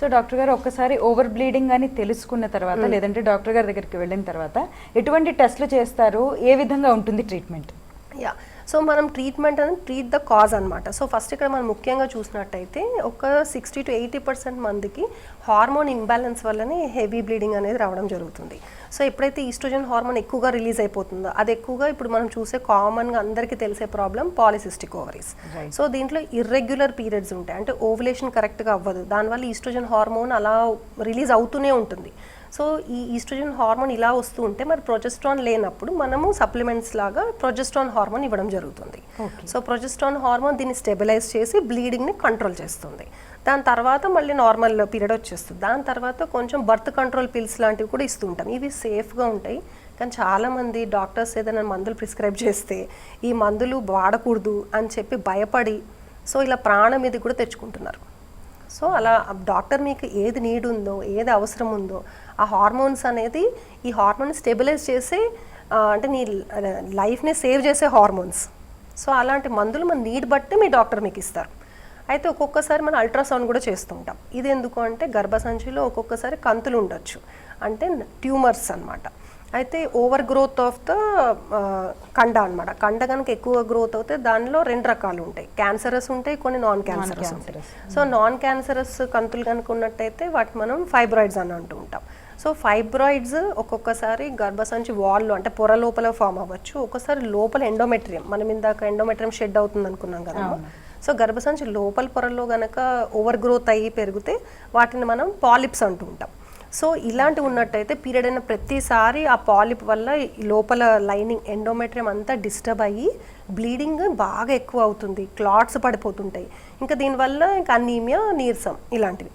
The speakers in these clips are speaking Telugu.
సో డాక్టర్ గారు ఒక్కసారి ఓవర్ బ్లీడింగ్ అని తెలుసుకున్న తర్వాత లేదంటే డాక్టర్ గారి దగ్గరికి వెళ్ళిన తర్వాత ఎటువంటి టెస్ట్లు చేస్తారు? ఏ విధంగా ఉంటుంది ట్రీట్మెంట్? యా. సో మనం ట్రీట్మెంట్ అనేది ట్రీట్ ద కాజ్ అనమాట సో ఫస్ట్ ఇక్కడ మనం ముఖ్యంగా చూసినట్టయితే ఒక సిక్స్టీ టు ఎయిటీ పర్సెంట్ మందికి హార్మోన్ ఇంబ్యాలెన్స్ వల్లనే హెవీ బ్లీడింగ్ అనేది రావడం జరుగుతుంది. సో ఎప్పుడైతే ఈస్ట్రోజన్ హార్మోన్ ఎక్కువగా రిలీజ్ అయిపోతుందో అది ఎక్కువగా ఇప్పుడు మనం చూసే కామన్గా అందరికీ తెలిసే ప్రాబ్లం పాలిసిస్టిక్ ఓవరీస్. సో దీంట్లో ఇర్రెగ్యులర్ పీరియడ్స్ ఉంటాయి. అంటే ఓవులేషన్ కరెక్ట్గా అవ్వదు. దానివల్ల ఈస్ట్రోజన్ హార్మోన్ అలా రిలీజ్ అవుతూనే ఉంటుంది. సో ఈ ఈస్ట్రోజన్ హార్మోన్ ఇలా వస్తూ ఉంటే మరి ప్రొజెస్ట్రాన్ లేనప్పుడు మనము సప్లిమెంట్స్ లాగా ప్రొజెస్ట్రాన్ హార్మోన్ ఇవ్వడం జరుగుతుంది. సో ప్రొజెస్ట్రాన్ హార్మోన్ దీన్ని స్టెబిలైజ్ చేసి బ్లీడింగ్ని కంట్రోల్ చేస్తుంది. దాని తర్వాత మళ్ళీ నార్మల్ పీరియడ్ వచ్చేస్తుంది. దాని తర్వాత కొంచెం బర్త్ కంట్రోల్ పిల్స్ లాంటివి కూడా ఇస్తూ ఉంటాం. ఇవి సేఫ్గా ఉంటాయి. కానీ చాలామంది డాక్టర్స్ ఏదైనా మందులు ప్రిస్క్రైబ్ చేస్తే ఈ మందులు వాడకూడదు అని చెప్పి భయపడి సో ఇలా ప్రాణం మీద కూడా తెచ్చుకుంటున్నారు. సో అలా డాక్టర్ మీకు ఏది నీడ్ ఉందో ఏది అవసరం ఉందో ఆ హార్మోన్స్ అనేది ఈ హార్మోన్ స్టెబిలైజ్ చేసే అంటే నీ లైఫ్ని సేవ్ చేసే హార్మోన్స్. సో అలాంటి మందులు మన నీడ్ బట్టి మీ డాక్టర్ మీకు ఇస్తారు. అయితే ఒక్కొక్కసారి మనం అల్ట్రాసౌండ్ కూడా చేస్తుంటాం. ఇది ఎందుకు అంటే గర్భసంచిలో ఒక్కొక్కసారి కంతులు ఉండొచ్చు. అంటే ట్యూమర్స్ అన్నమాట. అయితే ఓవర్ గ్రోత్ ఆఫ్ ద కండ అన్నమాట. కండ కనుక ఎక్కువ గ్రోత్ అవుతే దానిలో రెండు రకాలు ఉంటాయి. క్యాన్సరస్ ఉంటాయి కొన్ని నాన్ క్యాన్సరస్ ఉంటాయి. సో నాన్ క్యాన్సరస్ కంతులు కనుక ఉన్నట్టయితే వాటి మనం ఫైబ్రాయిడ్స్ అని అంటూ ఉంటాం. సో ఫైబ్రాయిడ్స్ ఒక్కొక్కసారి గర్భసంచి వాల్లో అంటే పొర లోపల ఫామ్ అవ్వచ్చు. ఒక్కొక్కసారి లోపల ఎండోమెట్రియం మనం ఇందాక ఎండోమెట్రియం షెడ్ అవుతుంది అనుకున్నాం కదా సో గర్భసంచి లోపల పొరల్లో గనక ఓవర్ గ్రోత్ అయ్యి పెరిగితే వాటిని మనం పాలిప్స్ అంటూ ఉంటాం. సో ఇలాంటివి ఉన్నట్టయితే పీరియడ్ అయిన ప్రతిసారి ఆ పాలిప్ వల్ల లోపల లైనింగ్ ఎండోమెట్రియం అంతా డిస్టర్బ్ అయ్యి బ్లీడింగ్ బాగా ఎక్కువ అవుతుంది. క్లాట్స్ పడిపోతుంటాయి. ఇంకా దీనివల్ల ఇంకా అనీమియా నీరసం ఇలాంటివి.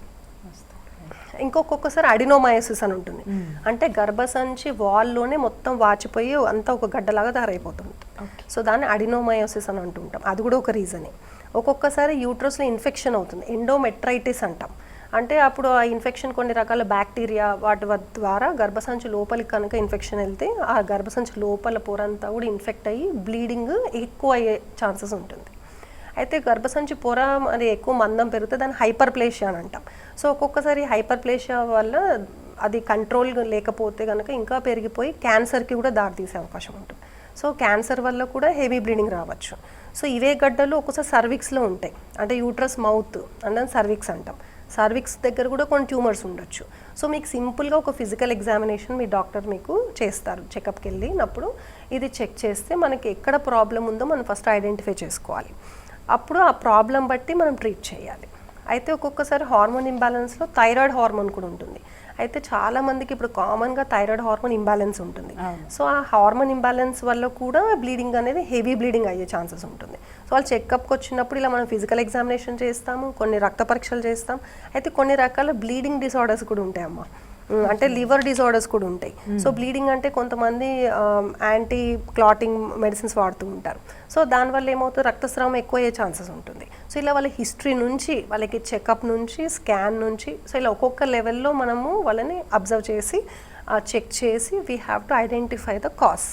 ఇంకొకొక్కసారి అడినోమయోసిస్ అని ఉంటుంది. అంటే గర్భసంచి వాల్లోనే మొత్తం వాచిపోయి అంతా ఒక గడ్డలాగా తయారైపోతుంది. సో దాన్ని అడినోమయోసిస్ అని అంటుంటాం. అది కూడా ఒక రీజనే. ఒక్కొక్కసారి యూట్రస్లో ఇన్ఫెక్షన్ అవుతుంది. ఎండోమెట్రైటిస్ అంటాం. అంటే అప్పుడు ఆ ఇన్ఫెక్షన్ కొన్ని రకాల బ్యాక్టీరియా వాటి ద్వారా గర్భసంచి లోపలికి కనుక ఇన్ఫెక్షన్ వెళ్తే ఆ గర్భసంచి లోపల పొరంతా కూడా ఇన్ఫెక్ట్ అయ్యి బ్లీడింగ్ ఎక్కువ అయ్యే ఛాన్సెస్ ఉంటుంది. అయితే గర్భసంచి పొర మరి ఎక్కువ మందం పెరిగితే దాన్ని హైపర్ ప్లేషియా అని అంటాం. సో ఒక్కొక్కసారి హైపర్ ప్లేషియా వల్ల అది కంట్రోల్ లేకపోతే కనుక ఇంకా పెరిగిపోయి క్యాన్సర్కి కూడా దారితీసే అవకాశం ఉంటుంది. సో క్యాన్సర్ వల్ల కూడా హెవీ బ్లీడింగ్ రావచ్చు. సో ఇవే గడ్డలు ఒక్కోసారి సర్విక్స్లో ఉంటాయి. అంటే యూట్రస్ మౌత్ అంటే సర్విక్స్ అంటాం. సర్విక్స్ దగ్గర కూడా కొన్ని ట్యూమర్స్ ఉండొచ్చు. సో మీకు సింపుల్గా ఒక ఫిజికల్ ఎగ్జామినేషన్ మీ డాక్టర్ మీకు చేస్తారు చెకప్కి వెళ్ళినప్పుడు ఇది చెక్ చేస్తే మనకి ఎక్కడ ప్రాబ్లం ఉందో మనం ఫస్ట్ ఐడెంటిఫై చేసుకోవాలి. అప్పుడు ఆ ప్రాబ్లం బట్టి మనం ట్రీట్ చేయాలి. అయితే ఒక్కొక్కసారి హార్మోన్ ఇంబ్యాలెన్స్లో థైరాయిడ్ హార్మోన్ కూడా ఉంటుంది. అయితే చాలా మందికి ఇప్పుడు కామన్గా థైరాయిడ్ హార్మోన్ ఇంబ్యాలెన్స్ ఉంటుంది. సో ఆ హార్మోన్ ఇంబ్యాలెన్స్ వల్ల కూడా బ్లీడింగ్ అనేది హెవీ బ్లీడింగ్ అయ్యే ఛాన్సెస్ ఉంటుంది. సో వాళ్ళు చెకప్కి వచ్చినప్పుడు ఇలా మనం ఫిజికల్ ఎగ్జామినేషన్ చేస్తాము కొన్ని రక్త పరీక్షలు చేస్తాం. అయితే కొన్ని రకాల బ్లీడింగ్ డిసార్డర్స్ కూడా ఉంటాయి అమ్మా ఉమ్, అంటే లివర్ డిసార్డర్స్ కూడా ఉంటాయి. సో బ్లీడింగ్ అంటే కొంతమంది యాంటీ క్లాటింగ్ మెడిసిన్స్ వాడుతూ ఉంటారు. సో దానివల్ల ఏమవుతుంది? రక్తస్రావం ఎక్కువ అయ్యే ఛాన్సెస్ ఉంటుంది. సో ఇలా వాళ్ళ హిస్టరీ నుంచి వాళ్ళకి చెకప్ నుంచి స్కాన్ నుంచి సో ఇలా ఒక్కొక్క లెవెల్లో మనము వాళ్ళని అబ్జర్వ్ చేసి చెక్ చేసి we have to identify the cause